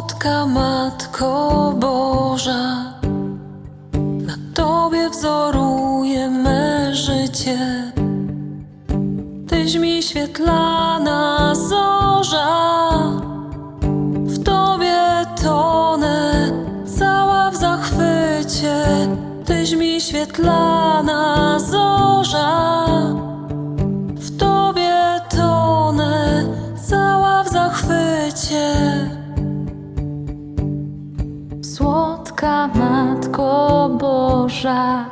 Słodka Matko Boża, na Tobie wzoruje me życie. Tyś mi świetlana zorza, w Tobie tonę, cała w zachwycie. Tyś mi świetlana zorza, Matko Boża,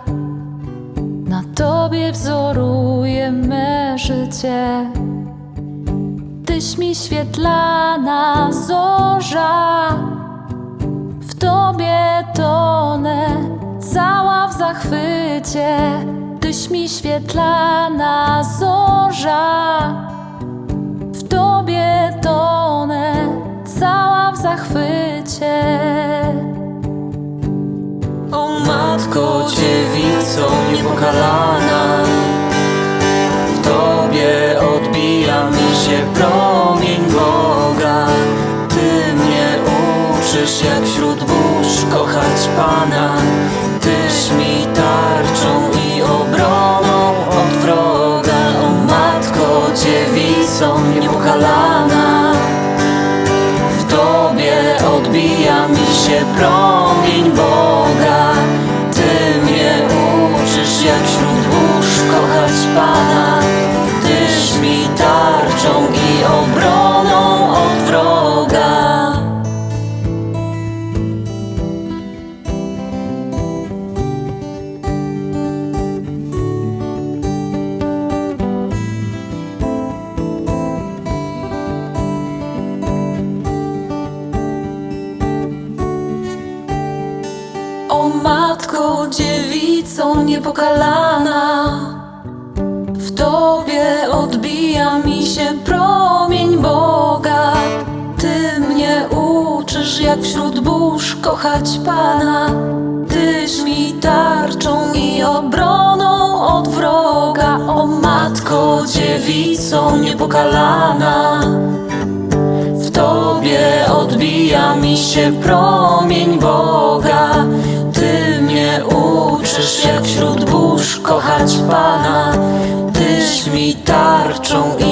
na Tobie wzoruje me życie. Tyś mi świetlana zorza, w Tobie tonę, cała w zachwycie. Tyś mi świetlana zorza, w Tobie tonę, cała w zachwycie. Matko Dziewico niepokalana. W Tobie odbija mi się promień Boga. Ty mnie uczysz jak wśród burz kochać Pana. Tyś mi tarczą i obroną od wroga. O Matko Dziewico niepokalana. W Tobie odbija mi się promień Boga O Matko Dziewico niepokalana W Tobie odbija mi się promień Boga. Ty mnie uczysz jak wśród burz kochać Pana. Tyś mi tarczą i obroną od wroga. O Matko Dziewico niepokalana w Tobie odbija mi się promień Boga Mi tarczą